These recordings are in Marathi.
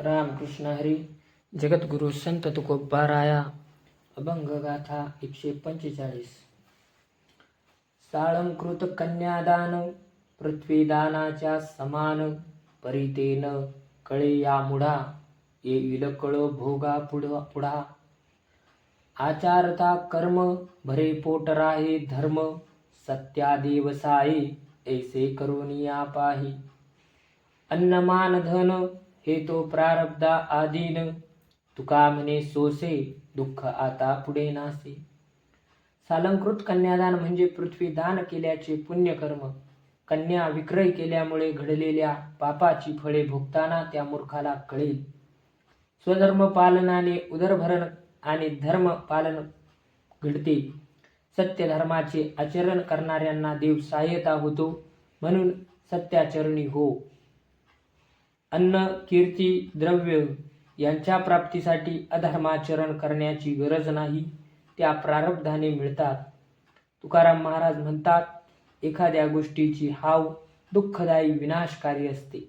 रामकृष्ण हरी जगद्गुरु संत तुकोबाराया अभंग गाथा एकशे पंचेचाळीस. साळंकृत कन्यादान पृथ्वीदानाच्या समान परितेन कळे या मुढा येईल कळ भोगा पुढ- पुढा. आचारता कर्म भरे पोट राहे धर्म सत्यादेव साई ऐसे करुनिया पाही. अन्नमान धन हे तो प्रारब्धा आधीन तुका म्हणे सोसे दुःख आता पुढे नासे। सालंकृत कन्यादान म्हणजे पृथ्वी दान केल्याचे पुण्यकर्म। कन्या विक्रय केल्यामुळे घडलेल्या पापाची फळे भोगताना त्या मूर्खाला कळेल। स्वधर्म पालनाने उदरभरण आणि धर्म पालन घडते। सत्य धर्माचे आचरण करणाऱ्यांना देव सहाय्यता होतो म्हणून सत्याचरणी हो। अन्न कीर्ती द्रव्य यांच्या प्राप्तीसाठी अधर्माचरण करण्याची गरज नाही त्या प्रारब्धाने मिळतात. तुकाराम महाराज म्हणतात एखाद्या गोष्टीची हाव दुःखदायी विनाशकारी असते.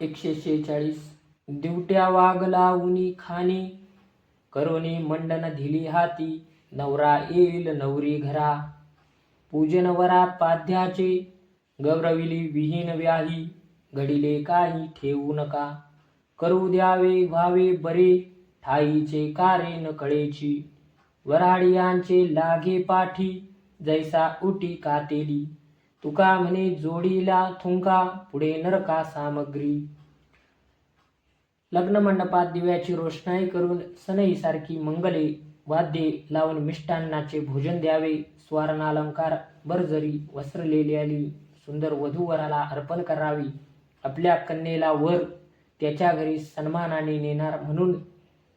एकशे शेहेचाळीस. दिवट्या वाघ लावणी खाणी करोनी मंडन धिली हाती नवरा येईल नवरी घरा. पूजन वरा पाद्याचे गौरविली विहीन व्याही घडिले काही ठेवू नका. करू द्यावे व्हावे बरे ठाईचे कारे न कळेची वराडियांचे लागे पाठी जैसा उटी कातेली. तुका म्हणे जोडीला थुंका पुढे नरका सामग्री. लग्न मंडपात दिव्याची रोषणाई करून सनईसारखी मंगले वाद्ये लावून मिष्टान्नाचे भोजन द्यावे. स्वारणालंकार बरजरी वस्त्रलेली सुंदर वधूवराला अर्पण करावी. आपल्या कन्येला वर त्याच्या घरी सन्मानाने नेणार म्हणून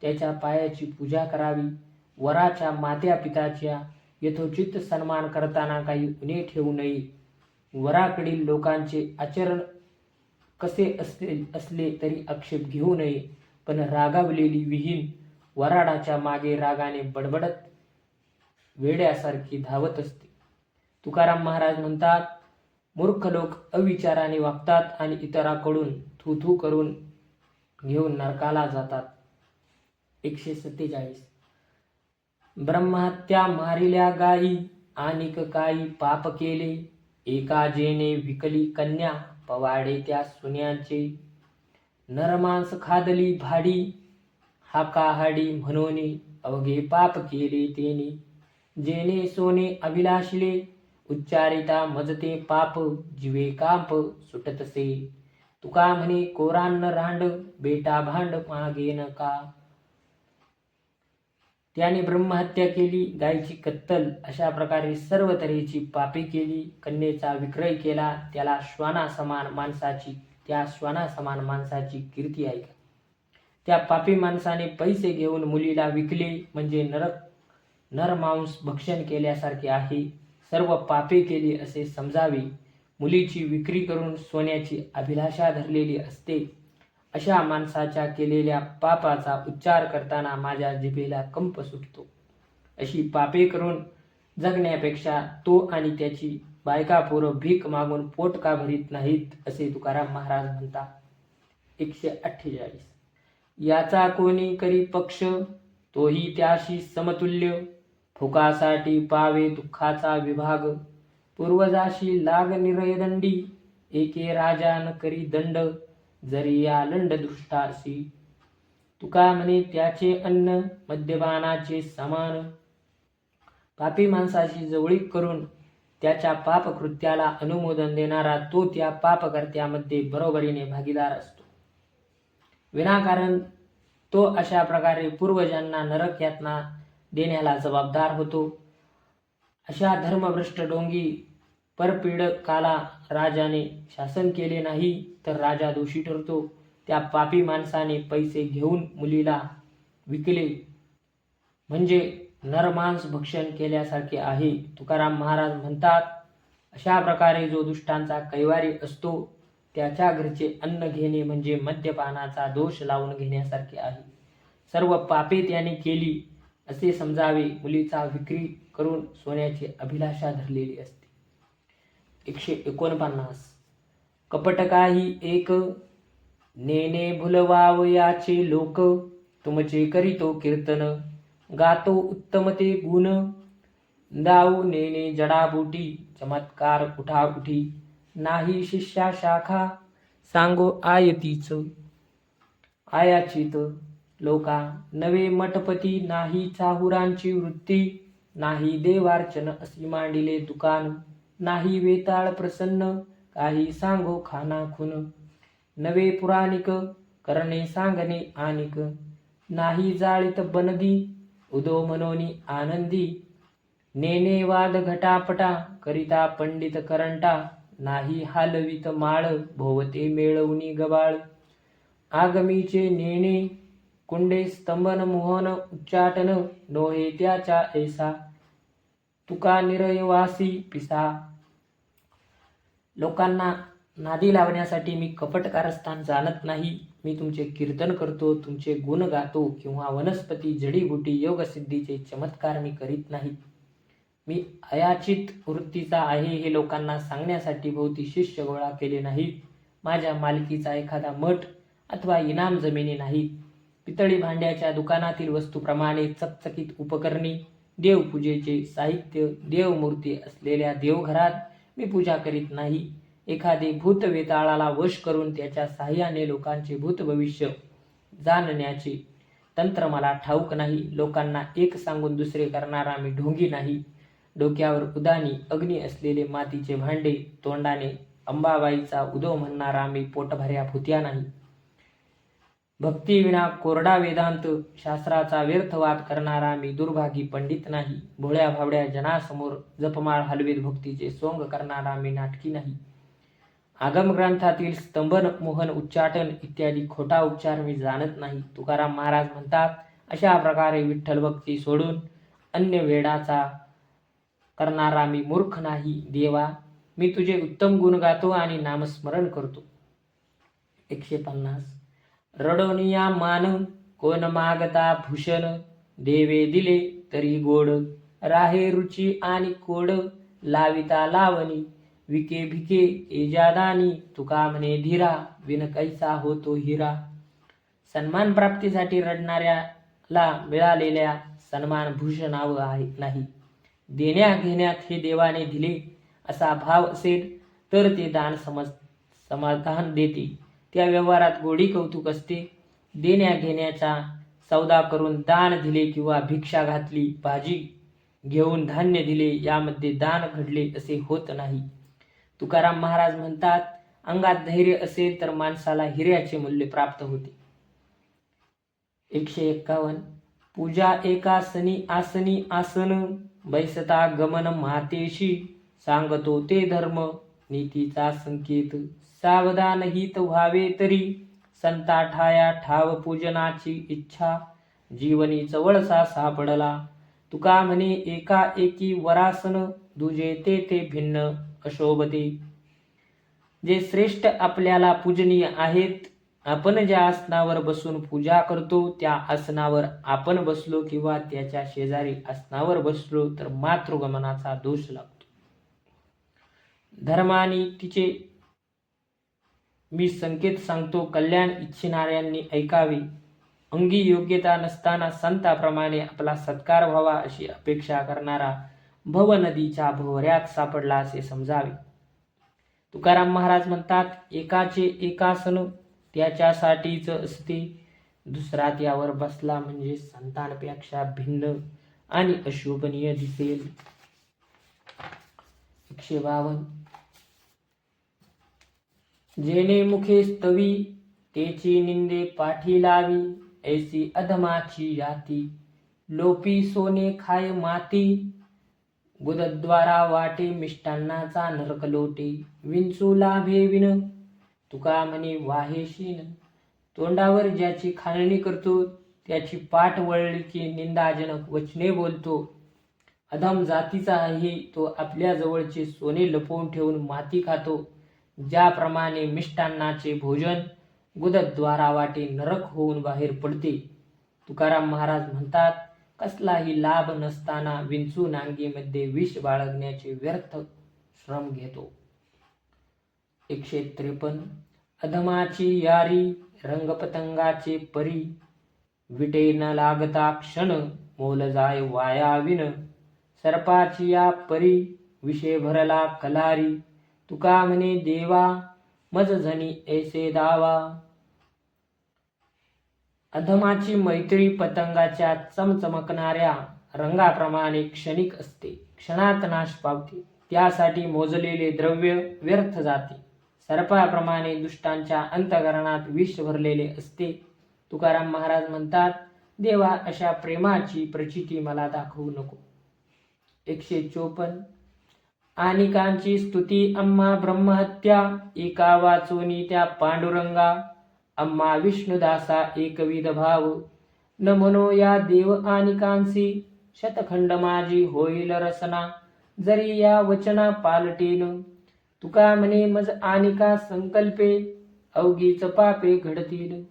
त्याच्या पायाची पूजा करावी. वराच्या मात्या पिताच्या यथोचित सन्मान करताना काही उणे ठेवू नये. वराकडील लोकांचे आचरण कसे असले असले तरी आक्षेप घेऊ नये. पण रागावलेली विहीन वराडाच्या मागे रागाने बडबडत वेड्यासारखी धावत असते. तुकाराम महाराज म्हणतात मूर्ख लोक अविचाराने वागतात आणि इतराकडून थूथू करून घेऊन नरकाला जातात. एकशे सत्तेचाळीस. ब्रह्महत्या मारिल्या गायी आणिक काही पाप केले. एका जेने विकली कन्या पवाडे त्या सुन्याचे. नरमांस खादली भाडी हाकाहाडी म्हणून अवघे पाप केले तेने. जेने सोने अभिलाषले उच्चारिता मजते पाप जीवे काप सुटतसे. तुका म्हणे कोरान्न रांड बेटा भांड मागे नका त्याने ब्रह्महत्या केली गायची कत्तल अशा प्रकारे सर्व तऱ्हेची पापे केली कन्येचा विक्रय केला त्याला श्वाना समान माणसाची त्या श्वाना समान माणसाची कीर्ती ऐका त्या पापी माणसाने पैसे घेऊन मुलीला विकले म्हणजे नरक नरमांस भक्षण केल्यासारखे आहे. सर्व पापे केली असे समजावे. मुलीची विक्री करून सोन्याची अभिलाषा धरलेली असते. अशा माणसाच्या केलेल्या पापाचा उच्चार करताना माझ्या जिभेला कंप सुटतो. अशी पापे करून जगण्यापेक्षा तो आणि त्याची बायका पोरं भीक मागून पोट का भरीत नाहीत असे तुकाराम महाराज म्हणतात. एकशे अठ्ठेचाळीस. याचा कोणी करी पक्ष? तोही त्याशी समतुल्य फुकासाठी पावे दुःखाचा विभाग. पूर्वजाशी लाग निरयदंडी एके राजान करी दंड जरी या लंड दृष्टासी. तुका म्हणे त्याचे अन्न मद्यपानाचे समान. पापी माणसाची जवळीक करून त्याच्या पापकृत्याला अनुमोदन देणारा तो त्या पापकर्त्यामध्ये बरोबरीने भागीदार असतो. विनाकारण तो अशा प्रकारे पूर्वजांना नरक यातना देण्याला जबाबदार होतो. अशा धर्मभ्रष्ट डोंगी परपीडकाला राजाने शासन केले नाही तर राजा दोषी ठरतो. त्या पापी माणसाने पैसे घेऊन मुलीला विकले. म्हणजे नरमांस भक्षण केल्यासारखे आहे. तुकाराम महाराज म्हणतात अशा प्रकारे जो दुष्टांचा कैवारी असतो त्याच्या घरचे अन्न घेणे म्हणजे मद्यपानाचा दोष लावून घेण्यासारखे आहे. सर्व पापे त्याने केली असे समजावे मुलीचा विक्री करून सोन्याची अभिलाषा धरलेली असते. एकशे एकोणपन्नास. कपट काही एक नेने भुलवावयाचे लोक तुमचे करीतो कीर्तन गातो उत्तम ते गुण. दाऊ नेने जडाबुटी चमत्कार उठा नाही शिष्या शाखा सांगो आयतीच आयाचित. लोका नवे मठपती नाही चाहुरांची वृत्ती नाही देवार्चन अशी मांडिले दुकान नाही वेताळ प्रसन्न काही सांगो खाना खुन नवे पुराणिक करणे सांगणे आनिक नाही जाळीत बनदी उदो मनोनी आनंदी. नेने वाद घटापटा करिता पंडित करंटा नाही हालवित माळ भोवते मिळवणी गबाळ. आगमीचे नेणे कुंडे स्तंभन मोहन उच्चाटन नोहे ऐसा. तुका निरयवासी पिसा. लोकांना नादी लावण्यासाठी मी कपट कारस्थान जाणत नाही. मी तुमचे कीर्तन करतो तुमचे गुण गातो किंवा वनस्पती जडीबुटी योगसिद्धीचे चमत्कार मी करीत नाही. मी अयाचित वृत्तीचा आहे हे लोकांना सांगण्यासाठी भोवती शिष्य गोळा केले नाही. माझ्या मालकीचा एखादा मठ अथवा इनाम जमिनी नाही. पितळी भांड्याच्या दुकानातील वस्तूप्रमाणे चकचकीत उपकरणे देवपूजेचे साहित्य देवमूर्ती असलेल्या देवघरात मी पूजा करीत नाही. एखादे भूत वेताळाला वश करून त्याच्या साह्याने लोकांचे भूत भविष्य जाणण्याचे तंत्र मला ठाऊक नाही. लोकांना एक सांगून दुसरे करणारा मी ढोंगी नाही. डोक्यावर उदानी अग्नी असलेले मातीचे भांडे तोंडाने अंबाबाईचा उदो म्हणणारा मी पोटभऱ्या भुत्या नाही. भक्तीविना कोरडा वेदांत शास्त्राचा व्यर्थवाद करणारा मी दुर्भागी पंडित नाही. भोळ्या भावड्या जनासमोर जपमाळ हलवीत भक्तीचे सोंग करणारा मी नाटकी नाही. आगम ग्रंथातील स्तंभन मोहन उच्चाटन इत्यादी खोटा उपचार मी जाणत नाही. तुकाराम महाराज म्हणतात अशा प्रकारे विठ्ठल भक्ती सोडून अन्य वेडाचा करणारा मी मूर्ख नाही. देवा मी तुझे उत्तम गुण गातो आणि नामस्मरण करतो. एकशे पन्नास. रडोनिया मान कोण मागता भूषण? देवे दिले तरी गोड. राहे रुची आणि कोड लाविता लावणी. विके भिके एजादानी तुका म्हणे धीरा. विन कैसा होतो हिरा. सन्मान प्राप्तीसाठी रडणाऱ्याला मिळालेल्या सन्मान भूषणाव आहे नाही. देण्या घेण्यात हे देवाने दिले असा भाव असेल तर ते दान समज समाधान देते. त्या व्यवहारात गोडी कौतुक असते. देण्या घेण्याचा सौदा करून दान दिले किंवा भिक्षा घातली भाजी घेऊन धान्य दिले यामध्ये दान घडले असे होत नाही. तुकाराम महाराज म्हणतात अंगात धैर्य असेल तर माणसाला हिऱ्याचे मूल्य प्राप्त होते. एकशे एक्कावन्न. पूजा एकासनी आसनी आसन बैसता गमन मातेशी सांगतो ते धर्म. नीतीचा संकेत सावधान हित व्हावे तरी संता ठाया ठाव पूजनाची इच्छा जीवनी जवळसा सापडला. तुका म्हणे एका एकी वरासन दुजे ते ते भिन्न अशोभते. जे श्रेष्ठ आपल्याला पूजनीय आहेत आपण ज्या आसनावर बसून पूजा करतो त्या आसनावर आपण बसलो किंवा त्याच्या शेजारी आसनावर बसलो तर मातृगमनाचा दोष लागतो. धर्माने तिचे मी संकेत सांगतो कल्याण इच्छिणाऱ्यांनी ऐकावे. अंगी योग्यता नसताना संताप्रमाणे आपला सत्कार व्हावा अशी अपेक्षा करणारा भव नदीच्या भोवऱ्यात सापडला असे समजावे. तुकाराम महाराज म्हणतात एकाचे एकासन त्याच्यासाठीच असते दुसरा त्यावर बसला म्हणजे संतानपेक्षा भिन्न आणि अशोभनीय दिसेल. एकशे बावन्न जेणे मुखे स्तवी तेची निंदे पाठी लावी ऐसी अधमाची याती. लोपी सोने खाय माती गुदद्वारा वाटे मिष्टान्नाचा नरक लोटे. विंचू लाभे विन तुका म्हणे वाहेशीन तोंडावर ज्याची खाणणी करतो त्याची पाठ वळली की निंदाजनक वचने बोलतो. अधम जातीचा आहे तो आपल्या जवळचे सोने लपवून ठेवून माती खातो. ज्याप्रमाणे मिष्टान्नाचे भोजन गुदद्वारा वाटे नरक होऊन बाहेर पडते. तुकाराम महाराज म्हणतात कसलाही लाभ नसताना विंचू नांगीमध्ये विष बाळगण्याचे व्यर्थ श्रम घेतो. एकशे त्रेपन्न. अधमाची यारी रंगपतंगाचे परी विटे न लागता क्षण मोल जाय वायाविन सर्पाची या परी विषे भरला कलारी तुका म्हणे देवा मज झनी ऐसे दावा. अधमाची मैत्री पतंगाच्या चमचमकणाऱ्या रंगाप्रमाणे क्षणिक असते. क्षणात नाश पावते. त्यासाठी मोजलेले द्रव्य व्यर्थ जाते. सर्पाप्रमाणे दुष्टांच्या अंतकरणात विष भरलेले असते. तुकाराम महाराज म्हणतात देवा अशा प्रेमाची प्रचिती मला दाखवू नको. एकशे चोपन्न आनिकांची स्तुती अम्मा ब्रह्महत्या एका वाचोनी त्या पांडुरंगा अम्मा विष्णुदासा एकविध भाव न म्हणो या देव आनिकांसी शतखंड माझी होईल रसना जरी या वचना पालटेन. तुका म्हणे मज आनिका संकल्पे अवघीच पापे घडतील.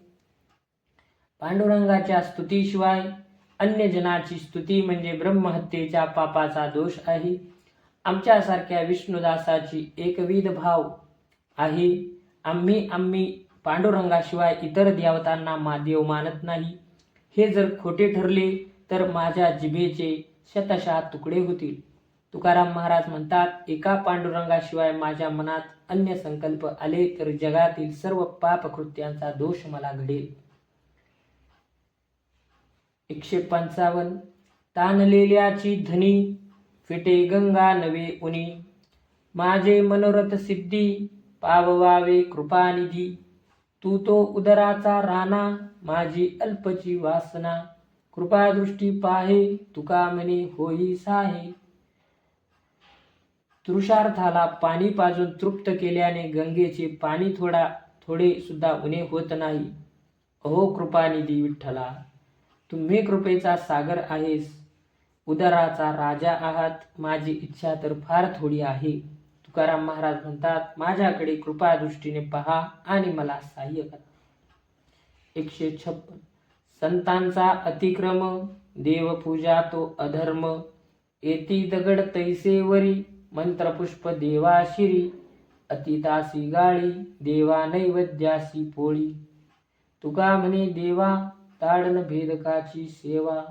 पांडुरंगाच्या स्तुतीशिवाय अन्य जनाची स्तुती म्हणजे ब्रह्महत्येच्या पापाचा दोष आहे. आमच्यासारख्या विष्णुदासाची एकविध भाव आहे. आम्ही आम्ही पांडुरंगाशिवाय इतर देवतांना मा देव मानत नाही. हे जर खोटे ठरले तर माझ्या जिभेचे शतशः तुकडे होतील. तुकाराम महाराज म्हणतात एका पांडुरंगाशिवाय माझ्या मनात अन्य संकल्प आले तर जगातील सर्व पापकृत्यांचा दोष मला घडेल. एकशे पंचावन्न. ताणलेल्याची धनी फिटे गंगा नवे उनी. माझे मनोरथ सिद्धी पाववावे कृपानिधी. तू तो उदराचा राणा माझी अल्पची वासना. कृपादृष्टी पाहे तुका म्हणे होई साहे. तृषार्थाला पाणी पाजून तृप्त केल्याने गंगेचे पाणी थोडा थोडे सुद्धा उणे होत नाही. अहो कृपानिधी विठ्ठला तुम्ही कृपेचा सागर आहेस. उदराचा राजा आहात माझी इच्छा तर फार थोडी आहे. तुकाराम महाराज म्हणतात माझ्याकडे कृपा दृष्टीने पहा आणि मला सहाय्य करा. एकशे छप्पन. संतांचा अतिक्रम देवपूजा तो अधर्म. येती दगड तैसेवरी मंत्रपुष्प देवाशिरी अतितासी गाळी देवा नैवेद्यासी पोळी. तुका म्हणे देवा ताडन भेदकाची सेवा.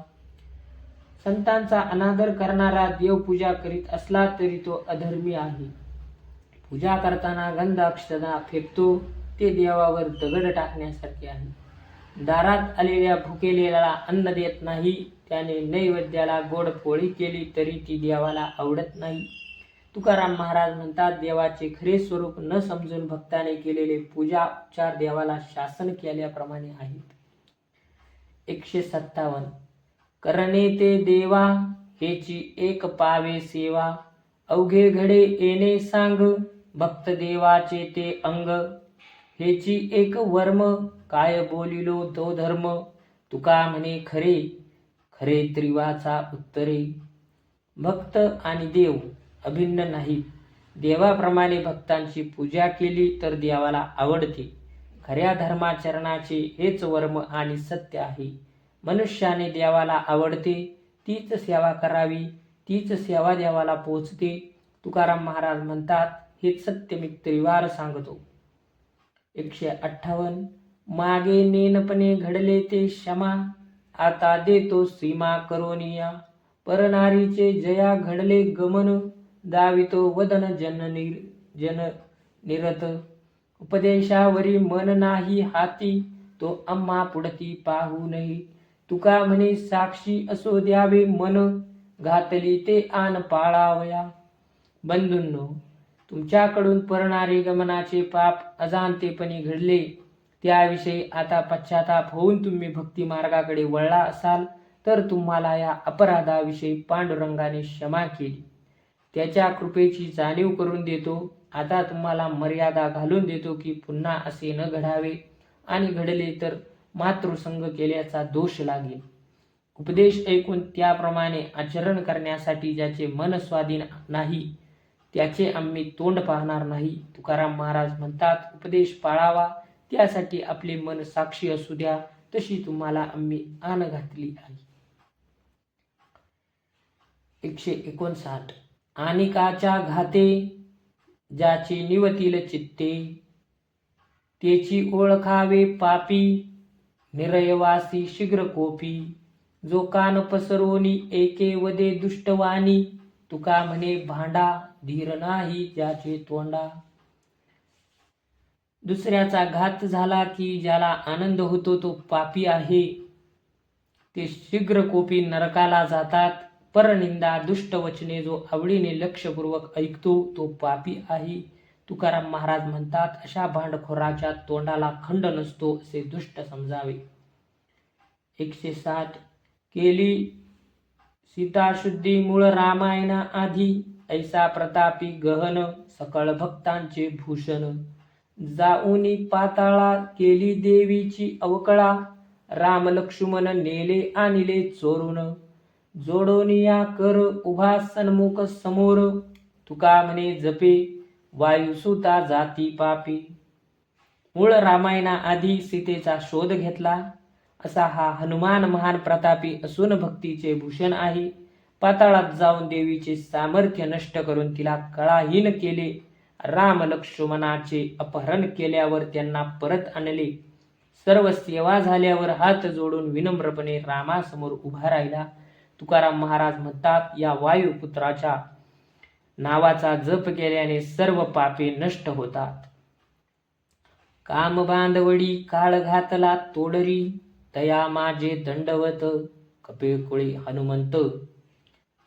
संतांचा अनादर करणारा देवपूजा करीत असला तरी तो अधर्मी आहे. पूजा करताना गंध अक्षदा फेकतो ते देवावर दगड टाकण्यासारखे आहे. दारात आलेल्या भुकेलेला अन्न देत नाही त्याने नैवेद्याला गोड पोळी केली तरी ती देवाला आवडत नाही. तुकाराम महाराज म्हणतात देवाचे खरे स्वरूप न समजून भक्ताने केलेले पूजा उपचार देवाला शासन केल्याप्रमाणे आहेत. एकशे सत्तावन्न. करणे ते देवा हेची एक पावे सेवा. अवघे घडे येणे सांग भक्त देवाचे ते अंग. हेची एक वर्म काय बोलिलो तो धर्म. तुका म्हणे खरे खरे त्रिवाचा उत्तरे. भक्त आणि देव अभिन्न नाहीत. देवाप्रमाणे भक्तांची पूजा केली तर देवाला आवडते. खऱ्या धर्माचरणाचे हेच वर्म आणि सत्य आहे. मनुष्याने देवाला आवडते तीच सेवा करावी तीच सेवा देवाला पोचते. तुकाराम महाराज म्हणतात हे सत्य मी त्रिवार सांगतो. एकशे अठ्ठावन्न मागे नेनपणे घडले ते क्षमा आता देतो सीमा करोनिया परनारीचे जया घडले गमन दावितो वदन जन निर जन निरत. उपदेशावरी मन नाही हाती तो अम्मा पुढती पाहू नये. तुका म्हणे साक्षी असो द्यावे मन घातली ते आन पाळावया. बंधूंनो तुमच्याकडून परणारे गमनाचे पाप अजाणतेपणी घडले त्याविषयी आता पश्चाताप होऊन तुम्ही भक्ती मार्गाकडे वळला असाल तर तुम्हाला या अपराधाविषयी पांडुरंगाने क्षमा केली. त्याच्या कृपेची जाणीव करून देतो. आता तुम्हाला मर्यादा घालून देतो की पुन्हा असे न घडावे. आणि घडले तर मातृसंग केल्याचा दोष लागेल. उपदेश ऐकून त्याप्रमाणे आचरण करण्यासाठी ज्याचे मन स्वाधीन नाही त्याचे आम्ही तोंड पाहणार नाही. तुकाराम महाराज म्हणतात उपदेश पाळावा त्यासाठी आपले मन साक्षी असू द्या तशी तुम्हाला आम्ही आण घातली आहे. एकशे एकोणसाठ. आनिकाच्या घाते ज्याचे निवतील चित्ते त्याची ओळखावे पापी निरयवासी शीघ्र कोपी जो कान पसरोनी एके वदे दुष्टवाणी तुका म्हणे भांडा धीर नाही त्याचे तोंडा. दुसऱ्याचा घात झाला की ज्याला आनंद होतो तो पापी आहे. ते शीघ्र कोपी नरकाला जातात. परनिंदा दुष्ट वचने जो आवडीने लक्षपूर्वक ऐकतो तो पापी आहे. तुकाराम महाराज म्हणतात अशा भांडखोराच्या तोंडाला खंड नसतो असे दुष्ट समजावे. एकशे साठ. केली सीताशुद्धी मूळ रामायणा आधी ऐसा प्रतापी गहन सकळ भक्तांचे भूषण. जाऊनी पाताळा केली देवीची अवकळा राम लक्ष्मण नेले आणिले चोरून. जोडोनिया कर उभा सन्मुख समोर तुका म्हणे जपे वायुसुता जाती पापी. मूळ रामायणा आधी सीतेचा शोध घेतला. असा हा हनुमान महान प्रतापी असून भक्तीचे भूषण आहे. पाताळात जाऊन देवीचे सामर्थ्य नष्ट करून तिला कळाहीन केले. राम लक्ष्मणाचे अपहरण केल्यावर त्यांना परत आणले. सर्व सेवा झाल्यावर हात जोडून विनम्रपणे रामासमोर उभा राहिला. तुकाराम महाराज म्हणतात या वायुपुत्राच्या नावाचा जप केल्याने सर्व पापे नष्ट होतात. काम बांधवडी काळ घातला तोडरी तया माझे दंडवत कपिळकुळी हनुमंत.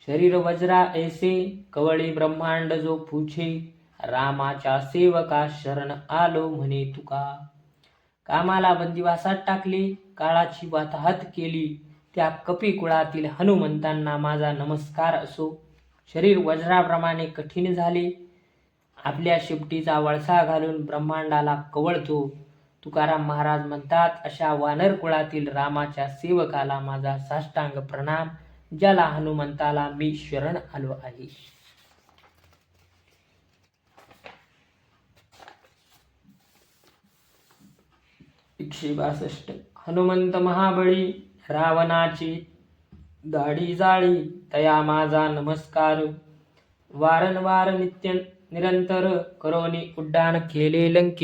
शरीर वज्रा ऐसे कवळी ब्रह्मांड जो पूछे रामाच्या सेवका शरण आलो म्हणे तुका. कामाला बंदिवासात टाकले काळाची वाताहत केली त्या कपिकुळातील हनुमंतांना माझा नमस्कार असो. शरीर वज्राप्रमाणे कठीण झाले. आपल्या शिपटीचा वळसा घालून ब्रह्मांडाला कवळतो. तुकाराम महाराज म्हणतात अशा वानर कुळातील रामाच्या सेवकाला माझा साष्टांग प्रणाम ज्याला हनुमंताला मी शरण आलो आहे. एकशे बासष्ट. हनुमंत महाबळी रावणाची दाढी जाळी तया माझा नमस्कार. वारंवार नित्य निरंतर करोनी उड्डाण केले लंके.